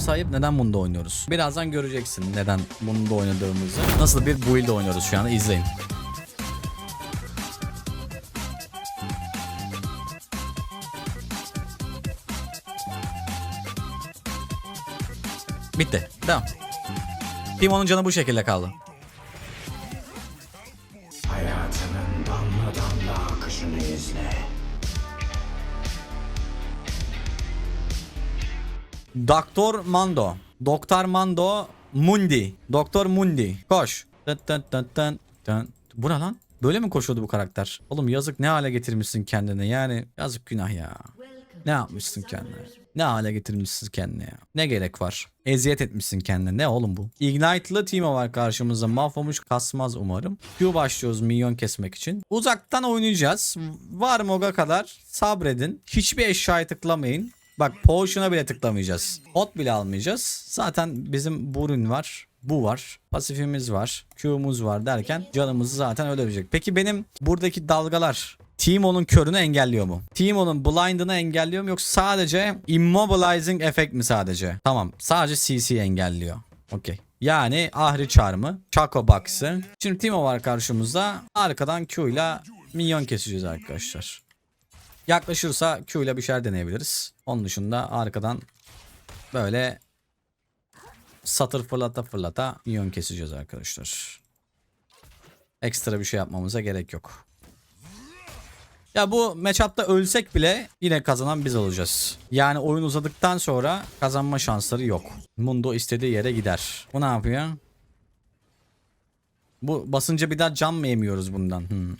olması ayıp. Neden bunda oynuyoruz? Birazdan göreceksin neden bunda oynadığımızı. Nasıl bir build oynuyoruz şu anda izleyin. Bitti. Tamam. Timon'un canı bu şekilde kaldı. Doktor Mando. Doktor Mando Mundi. Doktor Mundi. Koş. Tın tın tın tın. Bu ne lan? Böyle mi koşuyordu bu karakter? Oğlum yazık ne hale getirmişsin kendini yani. Yazık günah ya. Ne yapmışsın kendine? Ne hale getirmişsin kendine ya? Ne gerek var? Eziyet etmişsin kendine. Ne oğlum bu? Ignite'lı Timo var karşımızda. Mahvolmuş kasmaz umarım. Q başlıyoruz minyon kesmek için. Uzaktan oynayacağız. Var moga kadar sabredin. Hiçbir eşyayı tıklamayın. Bak potion'a bile tıklamayacağız. Ot bile almayacağız. Zaten bizim burun var. Bu var. Pasifimiz var. Q'muz var derken canımızı zaten öldürecek. Peki benim buradaki dalgalar Timo'nun körünü engelliyor mu? Timo'nun blind'ını engelliyor mu yoksa sadece immobilizing efekt mi sadece? Tamam. Sadece CC engelliyor. Okey. Yani Ahri Charm'ı, Chaco Box'ı. Şimdi Timo var karşımızda. Arkadan Q ile minyon keseceğiz arkadaşlar. Yaklaşırsa Q ile bir şeyler deneyebiliriz. Onun dışında arkadan böyle satır fırlata fırlata minyon keseceğiz arkadaşlar. Ekstra bir şey yapmamıza gerek yok. Ya bu matchup'ta ölsek bile yine kazanan biz olacağız. Yani oyun uzadıktan sonra kazanma şansları yok. Mundo istediği yere gider. Bu ne yapıyor? Bu basınca bir daha can mı yemiyoruz bundan? Hmm.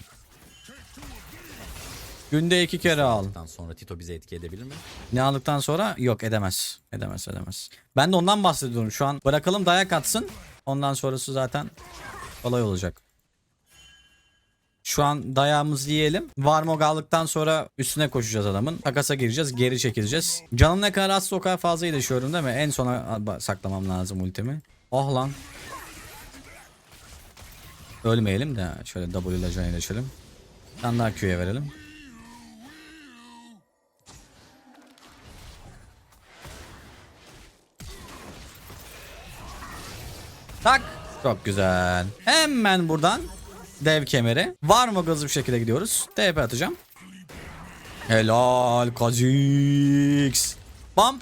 Günde iki kere al. Sonra Tito bize etki edebilir mi? Ne aldıktan sonra yok edemez. Edemez edemez. Ben de ondan bahsediyorum. Şu an bırakalım dayak atsın. Ondan sonrası zaten kolay olacak. Şu an dayağımızı yiyelim. Varmog aldıktan sonra üstüne koşacağız adamın. Takasa gireceğiz. Geri çekileceğiz. Canım ne kadar azsa o kadar fazla iyileşiyorum değil mi? En sona saklamam lazım ultimi. Oh lan. Ölmeyelim de şöyle W ile can iyileşelim. Bir tane daha Q'ye verelim. Tak. Çok güzel. Hemen buradan dev kemeri. Var mı hızlı bir şekilde gidiyoruz. TP atacağım. Helal Kazix. Bam.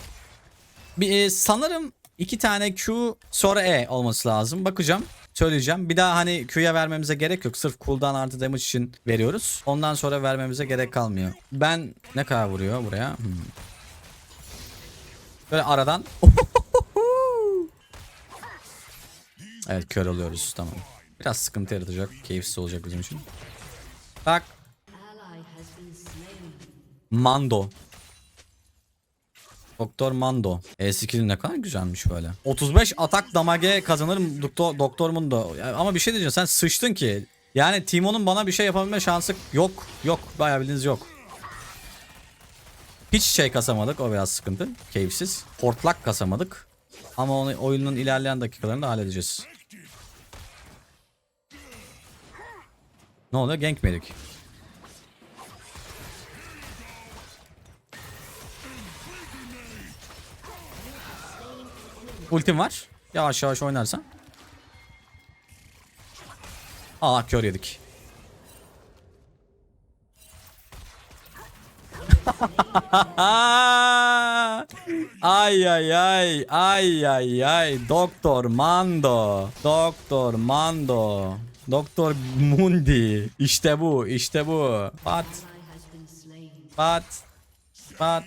Bir, e, sanırım iki tane Q sonra E olması lazım. Bakacağım. Söyleyeceğim. Bir daha hani Q'ya vermemize gerek yok. Sırf cooldown artı damage için veriyoruz. Ondan sonra vermemize gerek kalmıyor. Ben ne kadar vuruyor buraya? Hmm. Böyle aradan. Evet kör oluyoruz tamam. Biraz sıkıntı yaratacak. Keyifsiz olacak bizim için. Tak. Mando. Doktor Mando. E skill ne kadar güzelmiş böyle. 35 atak damage kazanırım Doktor, Doktor Mundo. Ama bir şey diyeceğim sen sıçtın ki. Yani Timon'un bana bir şey yapabilme şansı yok. Yok. Bayağı bildiğiniz yok. Hiç şey kasamadık. O biraz sıkıntı. Keyifsiz. Portlak kasamadık. Ama onu oyunun ilerleyen dakikalarında halledeceğiz. Ne oluyor? Gank mi yedik? Ultim var. Yavaş yavaş oynarsan. Aa kör yedik. ay ay ay ay ay ay Doktor Mando Doktor Mando Doktor Mundi. İşte bu işte bu. Pat. Pat. Pat.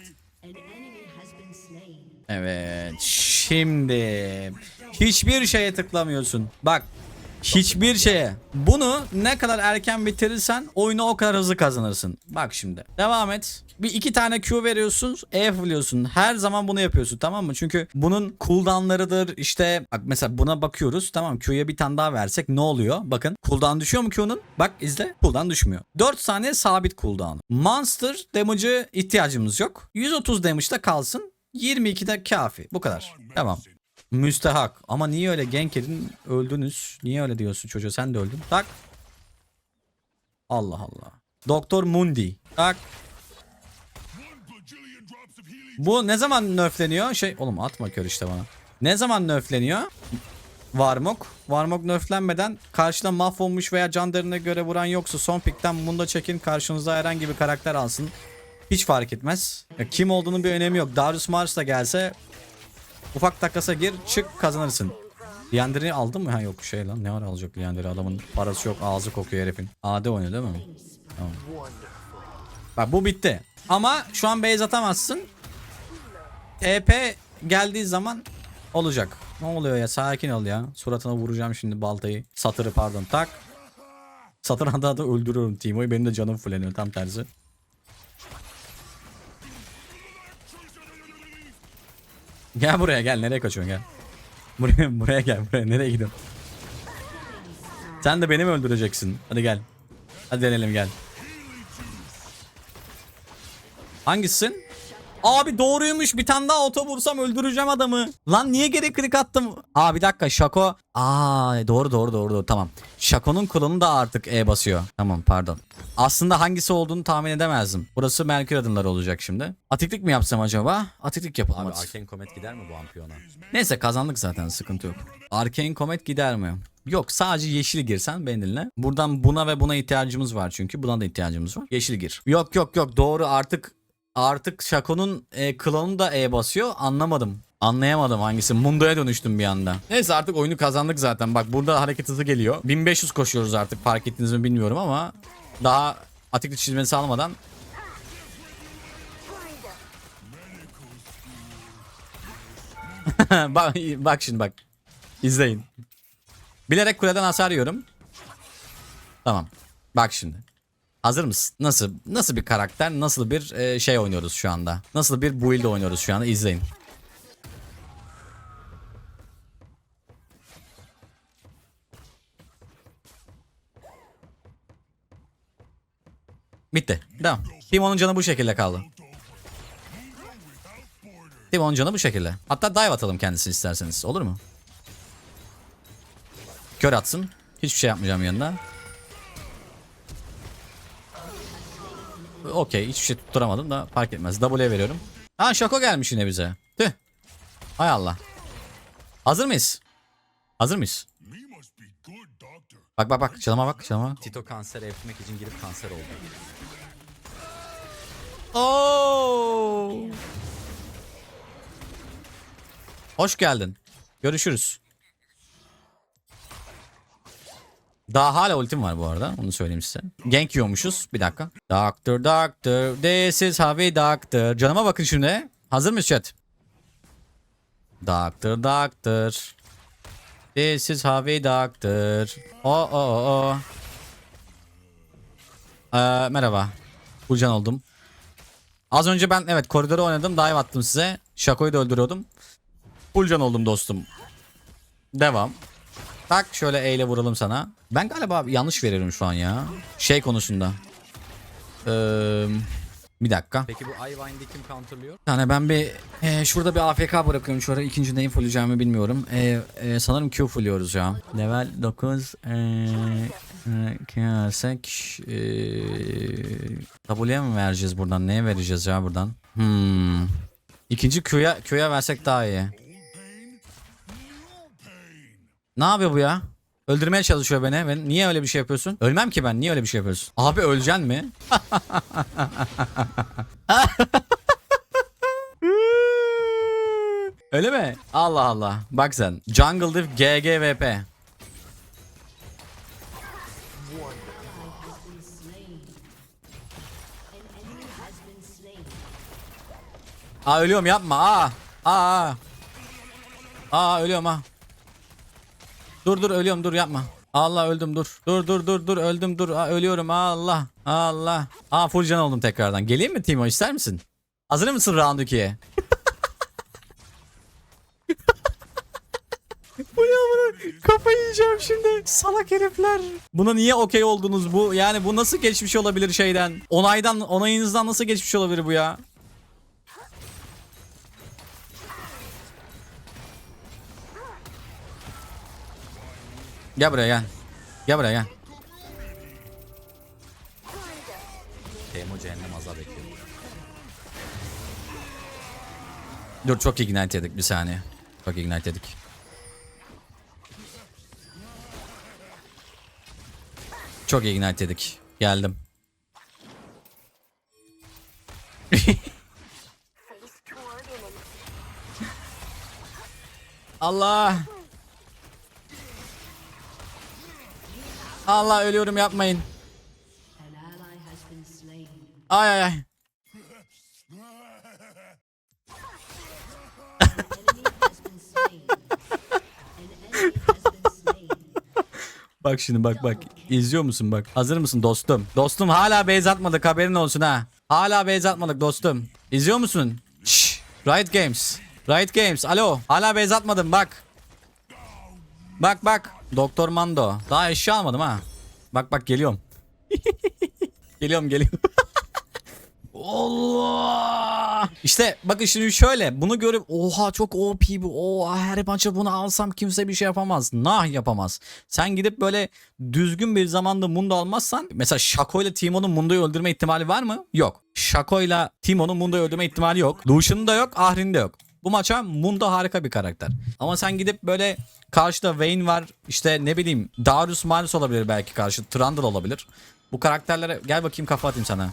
Evet şimdi hiçbir şeye tıklamıyorsun. Bak Hiçbir şeye. Bunu ne kadar erken bitirirsen oyunu o kadar hızlı kazanırsın. Bak şimdi. Devam et. Bir iki tane Q veriyorsun. E fırlıyorsun. Her zaman bunu yapıyorsun tamam mı? Çünkü bunun cooldownlarıdır. İşte bak mesela buna bakıyoruz. Tamam Q'ya bir tane daha versek ne oluyor? Bakın cooldown düşüyor mu Q'nun? Bak izle. Cooldown düşmüyor. 4 saniye sabit cooldown. Monster damage'ı ihtiyacımız yok. 130 damage'da kalsın. 22'de kafi. Bu kadar. Tamam. Müstehak. Ama niye öyle gank edin öldünüz? Niye öyle diyorsun çocuğa sen de öldün. Tak. Allah Allah. Doktor Mundi. Tak. Bu ne zaman nerfleniyor? Şey oğlum atma kör işte bana. Ne zaman nerfleniyor? Varmok. Varmok nerflenmeden karşıda mahvolmuş veya can değerine göre vuran yoksa son pikten bunda çekin karşınıza herhangi bir karakter alsın. Hiç fark etmez. Ya kim olduğunun bir önemi yok. Darius Mars da gelse ufak takasa gir çık kazanırsın. Liander'i aldın mı? Ha yok şey lan ne ara alacak Liander'i adamın parası yok ağzı kokuyor herifin. AD oynuyor değil mi? Tamam. Bak bu bitti. Ama şu an base atamazsın. TP geldiği zaman olacak. Ne oluyor ya sakin ol ya. Suratına vuracağım şimdi baltayı. Satırı pardon tak. Satır anda da öldürüyorum Timo'yu. Benim de canım fulleniyor tam tersi. Gel buraya gel. Nereye kaçıyorsun gel. Buraya, buraya gel buraya. Nereye gidiyorsun? Sen de beni mi öldüreceksin? Hadi gel. Hadi deneyelim gel. Hangisisin? Abi doğruymuş bir tane daha oto vursam öldüreceğim adamı. Lan niye geri klik attım? Aa bir dakika Şako. Aa doğru doğru doğru doğru tamam. Şako'nun klonu da artık E basıyor. Tamam pardon. Aslında hangisi olduğunu tahmin edemezdim. Burası Merkür adımları olacak şimdi. Atiklik mi yapsam acaba? Atiklik yapalım Abi. Arcane Comet gider mi bu ampiyona? Neyse kazandık zaten sıkıntı yok. Arcane Comet gider mi? Yok sadece yeşil girsen benimle. Buradan buna ve buna ihtiyacımız var çünkü. Buna da ihtiyacımız var. Yeşil gir. Yok yok yok doğru artık artık Shaco'nun e, klonu da E basıyor. Anlamadım. Anlayamadım hangisi. Mundo'ya dönüştüm bir anda. Neyse artık oyunu kazandık zaten. Bak burada hareket hızı geliyor. 1500 koşuyoruz artık fark ettiniz mi bilmiyorum ama daha atikli çizmesi almadan bak, bak şimdi bak. İzleyin. Bilerek kuleden hasar yiyorum. Tamam. Bak şimdi. Hazır mısın? Nasıl nasıl bir karakter, nasıl bir e, şey oynuyoruz şu anda? Nasıl bir build oynuyoruz şu anda? İzleyin. Bitti. Devam. Timon'un canı bu şekilde kaldı. Timon'un canı bu şekilde. Hatta dive atalım kendisini isterseniz. Olur mu? Kör atsın. Hiçbir şey yapmayacağım yanında. Okey. Hiçbir şey tutturamadım da fark etmez. W'ye veriyorum. Ha Şako gelmiş yine bize. Tüh. Hay Allah. Hazır mıyız? Hazır mıyız? Bak bak bak. Çalıma bak. Çalıma. Tito kanser evrilmek için girip kanser oldu. Oo. Hoş geldin. Görüşürüz. Daha hala ultim var bu arada. Onu söyleyeyim size. Gank yiyormuşuz. Bir dakika. Doctor, doctor. This is we doctor. Canıma bakın şimdi. Hazır mıyız chat? Doctor, doctor. This is we doctor. Oh, oh, oh. Ee, merhaba. Burcan oldum. Az önce ben evet koridoru oynadım. Dive attım size. Şakoyu da öldürüyordum. Full oldum dostum. Devam. Tak şöyle E ile vuralım sana. Ben galiba yanlış veriyorum şu an ya. Şey konusunda. Ee, bir dakika. Peki bu Eyewind'i kim counterlıyor? Yani ben bir e, şurada bir AFK bırakıyorum. Şurada ikinci neyin fulleyeceğimi bilmiyorum. E, e, sanırım Q fulluyoruz ya. Level 9 e, e, kersek e, W'ye mi vereceğiz buradan? Neye vereceğiz ya buradan? Hmm. İkinci Q'ya Q'ya versek daha iyi. Ne yapıyor bu ya? Öldürmeye çalışıyor beni. Ben niye öyle bir şey yapıyorsun? Ölmem ki ben. Niye öyle bir şey yapıyorsun? Abi öleceksin mi? Öyle mi? Allah Allah. Bak sen. Jungle Diff GGVP. Aa ölüyorum yapma. Aa. Aa. Aa ölüyorum ha. Dur dur ölüyorum dur yapma. Allah öldüm dur. Dur dur dur dur öldüm dur. Aa, ölüyorum Allah. Allah. Aa full can oldum tekrardan. Geleyim mi Timo ister misin? Hazır mısın round 2'ye? Bu ne bunu? Kafayı yiyeceğim şimdi. Salak herifler. Buna niye okey oldunuz bu? Yani bu nasıl geçmiş olabilir şeyden? Onaydan, onayınızdan nasıl geçmiş olabilir bu ya? Gel buraya gel. Gel buraya gel. Temo cehennem azap bekliyor. Dur çok ignite yedik bir saniye. Çok ignite yedik. Çok ignite yedik. Geldim. Allah. Allah ölüyorum yapmayın. Ay ay ay. Bak şimdi bak bak. İzliyor musun bak. Hazır mısın dostum? Dostum hala base atmadık haberin olsun ha. Hala base atmadık dostum. İzliyor musun? Şşş. Riot Games. Riot Games. Alo. Hala base atmadım bak. Bak bak. Doktor Mando. Daha eşya almadım ha. Bak bak geliyorum. geliyorum geliyorum. Allah. İşte bakın şimdi şöyle bunu görüp oha çok OP bu. Oha her maça bunu alsam kimse bir şey yapamaz. Nah yapamaz. Sen gidip böyle düzgün bir zamanda Mundo almazsan mesela Shaco ile Teemo'nun Mundo'yu öldürme ihtimali var mı? Yok. Shaco ile Teemo'nun Mundo'yu öldürme ihtimali yok. Lucian'ın da yok, Ahri'nin yok. Bu maça Mundo harika bir karakter. Ama sen gidip böyle karşıda Vayne var işte ne bileyim Darius Miles olabilir belki karşı Trundle olabilir. Bu karakterlere gel bakayım kafa atayım sana.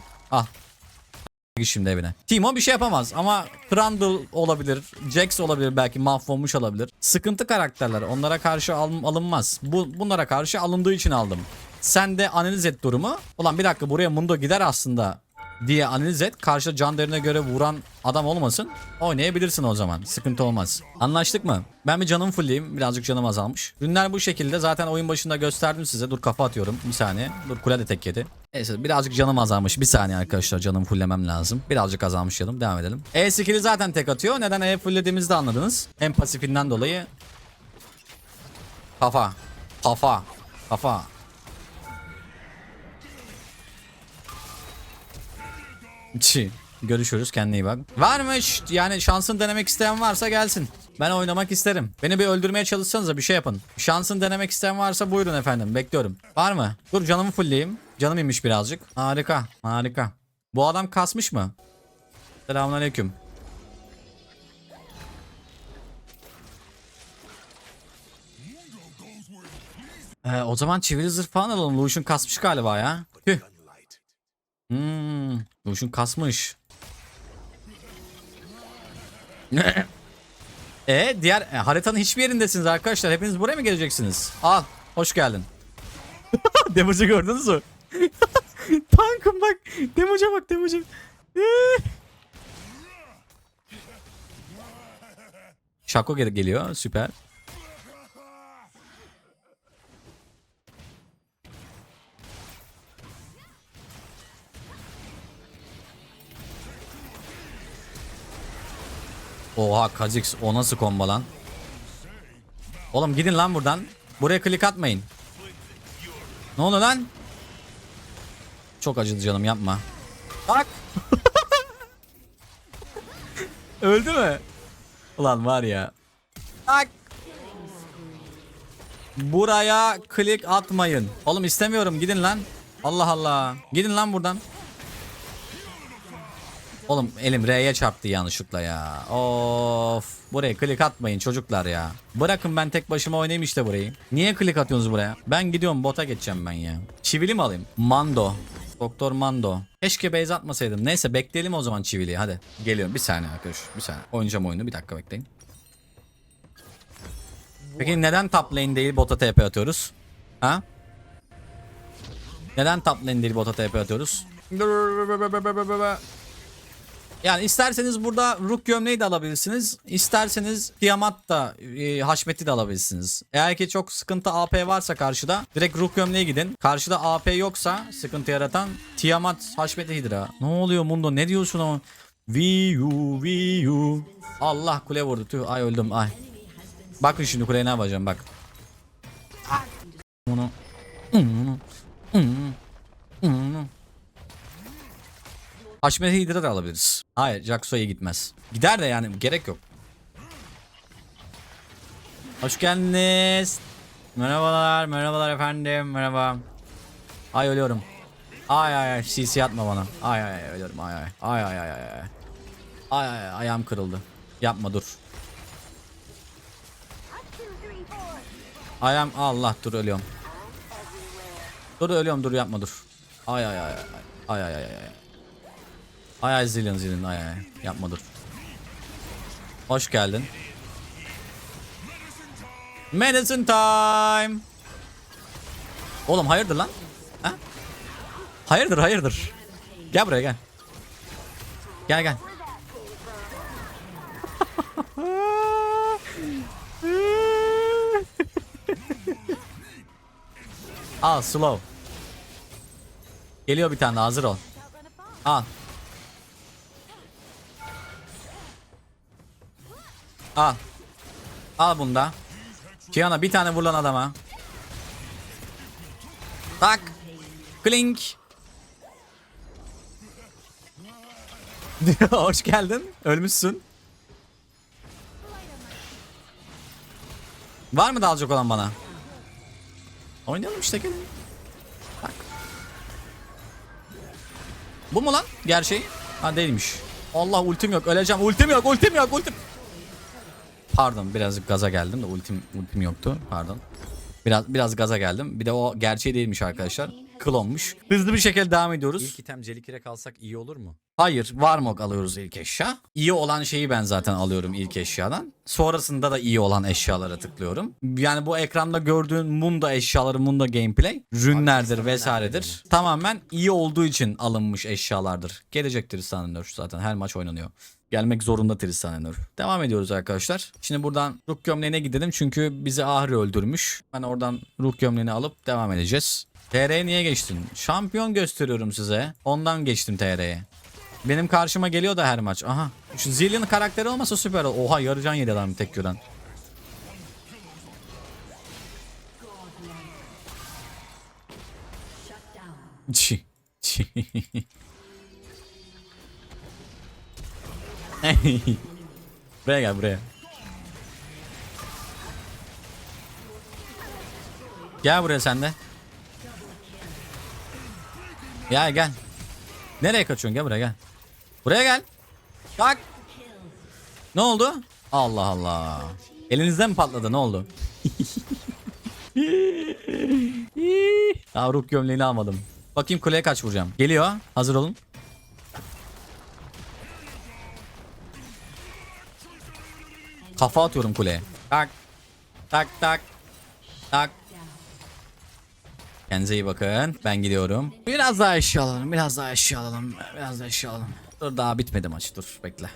Git şimdi evine. Timo bir şey yapamaz ama Trundle olabilir, Jax olabilir belki mahvolmuş olabilir. Sıkıntı karakterler onlara karşı al- alınmaz. Bu bunlara karşı alındığı için aldım. Sen de analiz et durumu. Ulan bir dakika buraya Mundo gider aslında diye analiz et. Karşıda can değerine göre vuran adam olmasın. Oynayabilirsin o zaman. Sıkıntı olmaz. Anlaştık mı? Ben bir canım fullleyeyim. Birazcık canım azalmış. Ürünler bu şekilde. Zaten oyun başında gösterdim size. Dur kafa atıyorum. Bir saniye. Dur kule de tek yedi. Neyse birazcık canım azalmış. Bir saniye arkadaşlar canım fulllemem lazım. Birazcık azalmış canım. Devam edelim. E skill'i zaten tek atıyor. Neden E fulllediğimizi de anladınız. Hem pasifinden dolayı. Kafa. Kafa. Kafa. Görüşürüz kendine iyi bak. Varmış yani şansın denemek isteyen varsa gelsin. Ben oynamak isterim. Beni bir öldürmeye çalışsanıza bir şey yapın. Şansın denemek isteyen varsa buyurun efendim bekliyorum. Var mı? Dur canımı fullleyeyim. Canım inmiş birazcık. Harika harika. Bu adam kasmış mı? Selamünaleyküm. Ee, o zaman çivili zırh falan alalım. Lucian kasmış galiba ya. Tüh. Hmm, Lucian kasmış. e diğer e, haritanın hiçbir yerindesiniz arkadaşlar. Hepiniz buraya mı geleceksiniz? Al. Hoş geldin. Damage'ı gördünüz mü? Tankım bak. Damage'a bak damage'a. Şako gel- geliyor. Süper. Oha Kha'Zix o nasıl kombo lan? Oğlum gidin lan buradan. Buraya klik atmayın. Ne oluyor lan? Çok acıdı canım yapma. Bak. Öldü mü? Ulan var ya. Bak. Buraya klik atmayın. Oğlum istemiyorum gidin lan. Allah Allah. Gidin lan buradan. Oğlum elim R'ye çarptı yanlışlıkla ya. Of. Buraya klik atmayın çocuklar ya. Bırakın ben tek başıma oynayayım işte burayı. Niye klik atıyorsunuz buraya? Ben gidiyorum bota geçeceğim ben ya. Çivili mi alayım? Mando. Doktor Mando. Keşke base atmasaydım. Neyse bekleyelim o zaman çiviliyi hadi. Geliyorum bir saniye arkadaş. Bir saniye. Oynayacağım oyunu bir dakika bekleyin. Peki neden top lane değil bota TP atıyoruz? Ha? Neden top lane değil bota TP atıyoruz? Yani isterseniz burada Rook gömleği de alabilirsiniz. İsterseniz Tiamat da e, Haşmet'i de alabilirsiniz. Eğer ki çok sıkıntı AP varsa karşıda direkt Rook gömleğe gidin. Karşıda AP yoksa sıkıntı yaratan Tiamat Haşmet'i Hidra. Ne oluyor Mundo ne diyorsun o? Viu viu. Allah kule vurdu tüh ay öldüm ay. Bakın şimdi kuleye ne yapacağım bak. Bunu. Haşmet Hidra da alabiliriz. Hayır Jaxo'ya gitmez. Gider de yani gerek yok. Hoş geldiniz. Merhabalar, merhabalar efendim, merhaba. Ay ölüyorum. Ay ay ay CC atma bana. Ay ay ay ölüyorum ay ay. Ay ay ay ay ay. Ay ay ay ayağım kırıldı. Yapma dur. Ayağım Allah dur ölüyorum. Dur ölüyorum dur yapma dur. Ay ay ay ay. Ay ay ay ay. Ay ay zilin zilin ay ay. Yapma dur. Hoş geldin. Medicine time. Oğlum hayırdır lan? Ha? Hayırdır hayırdır. Gel buraya gel. Gel gel. Al slow. Geliyor bir tane hazır ol. Al. Al. Al bunu da. Kiana bir tane vur lan adama. Tak. Klink. Hoş geldin. Ölmüşsün. Var mı dalacak olan bana? Oynayalım işte gelin. Bak. Bu mu lan gerçeği? Ha değilmiş. Allah ultim yok öleceğim ultim yok ultim yok ultim. Pardon birazcık gaza geldim de ultim ultim yoktu pardon. Biraz biraz gaza geldim. Bir de o gerçeği değilmiş arkadaşlar. Klonmuş. Hızlı bir şekilde devam ediyoruz. İlk item Celikirek alsak iyi olur mu? Hayır Varmok alıyoruz ilk eşya. İyi olan şeyi ben zaten alıyorum ilk eşyadan. Sonrasında da iyi olan eşyalara tıklıyorum. Yani bu ekranda gördüğün Munda eşyaları, Munda gameplay, rünlerdir vesairedir. Tamamen iyi olduğu için alınmış eşyalardır. Gelecek Tristan Nerf zaten her maç oynanıyor. Gelmek zorunda Tristan Nerf. Devam ediyoruz arkadaşlar. Şimdi buradan ruh gömleğine gidelim çünkü bizi Ahri öldürmüş. Ben oradan ruh gömleğini alıp devam edeceğiz. TR'ye niye geçtin? Şampiyon gösteriyorum size. Ondan geçtim TR'ye. Benim karşıma geliyor da her maç. Aha. Şu Zillion karakteri olmasa süper. ol- Oha yarıcan yedi adam tek gören. Çi. Çi. buraya gel buraya. Gel buraya sen de. Gel gel. Nereye kaçıyorsun? Gel buraya gel. Buraya gel. Bak. Ne oldu? Allah Allah. Elinizden mi patladı? Ne oldu? Daha gömleğini almadım. Bakayım kuleye kaç vuracağım. Geliyor. Hazır olun. Kafa atıyorum kuleye. Tak. Tak tak. Tak. Kendinize iyi bakın. Ben gidiyorum. Biraz daha eşya alalım. Biraz daha eşya alalım. Biraz daha eşya alalım. Dur daha bitmedi maç. Dur bekle.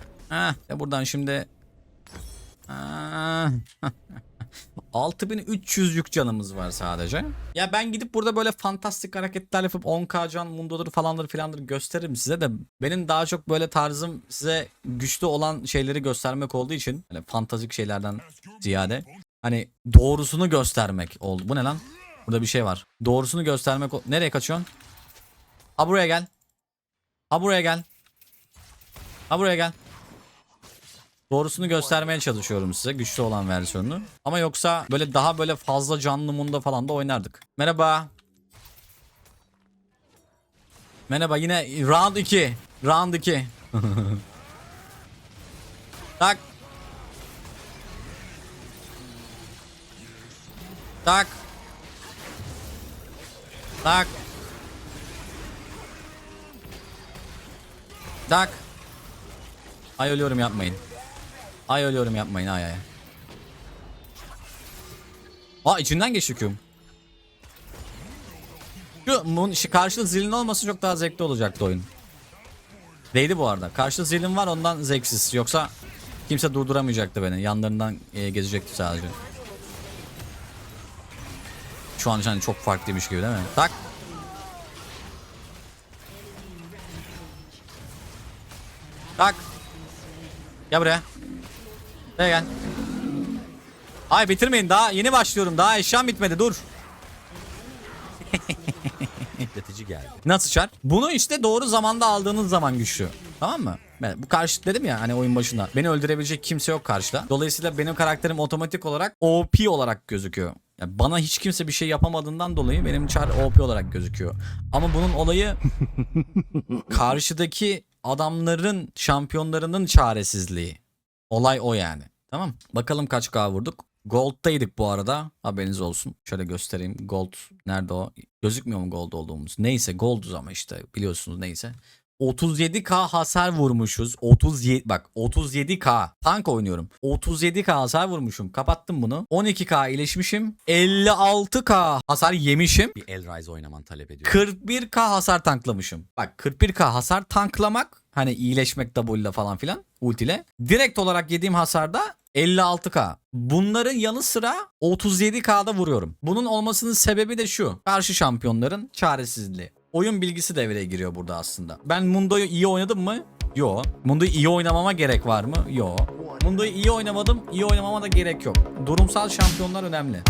Ya buradan şimdi Ha. 6300 yük canımız var sadece. Ya ben gidip burada böyle fantastik hareketler yapıp 10k can mundodur falandır filandır gösteririm size de benim daha çok böyle tarzım size güçlü olan şeyleri göstermek olduğu için hani fantastik şeylerden ziyade hani doğrusunu göstermek oldu. Bu ne lan? Burada bir şey var. Doğrusunu göstermek Nereye kaçıyorsun? Ha buraya gel. Ha buraya gel. Ha buraya gel. Doğrusunu göstermeye çalışıyorum size. Güçlü olan versiyonunu. Ama yoksa böyle daha böyle fazla canlı munda falan da oynardık. Merhaba. Merhaba yine round 2. Round 2. tak. Tak. Tak. Tak. Ay ölüyorum yapmayın. Ay ölüyorum yapmayın ay ay. Aa içinden geçti Q'm. Şu, bunun, karşıda zilin olması çok daha zevkli olacaktı oyun. Değdi bu arada. Karşıda zilin var ondan zevksiz. Yoksa kimse durduramayacaktı beni. Yanlarından e, gezecekti sadece. Şu an hani çok farklıymış gibi değil mi? Tak. Tak. Gel buraya. Buraya gel. Ay bitirmeyin daha yeni başlıyorum. Daha eşyam bitmedi dur. Bekletici geldi. Nasıl çar? Bunu işte doğru zamanda aldığınız zaman güçlü. Tamam mı? Ben bu karşı dedim ya hani oyun başında. Beni öldürebilecek kimse yok karşıda. Dolayısıyla benim karakterim otomatik olarak OP olarak gözüküyor. Yani bana hiç kimse bir şey yapamadığından dolayı benim çar OP olarak gözüküyor. Ama bunun olayı karşıdaki adamların şampiyonlarının çaresizliği. Olay o yani. Tamam. Bakalım kaç K vurduk. Gold'daydık bu arada. Haberiniz olsun. Şöyle göstereyim. Gold nerede o? Gözükmüyor mu gold olduğumuz? Neyse golduz ama işte biliyorsunuz neyse. 37k hasar vurmuşuz. 37 bak 37k tank oynuyorum. 37k hasar vurmuşum. Kapattım bunu. 12k iyileşmişim. 56k hasar yemişim. Bir Elrise oynaman talep ediyor. 41k hasar tanklamışım. Bak 41k hasar tanklamak hani iyileşmek W ile falan filan ultiyle. Direkt olarak yediğim hasarda 56k. Bunların yanı sıra 37k'da vuruyorum. Bunun olmasının sebebi de şu. Karşı şampiyonların çaresizliği. Oyun bilgisi devreye giriyor burada aslında. Ben Mundo'yu iyi oynadım mı? Yo. Mundo'yu iyi oynamama gerek var mı? Yo. Mundo'yu iyi oynamadım. iyi oynamama da gerek yok. Durumsal şampiyonlar önemli.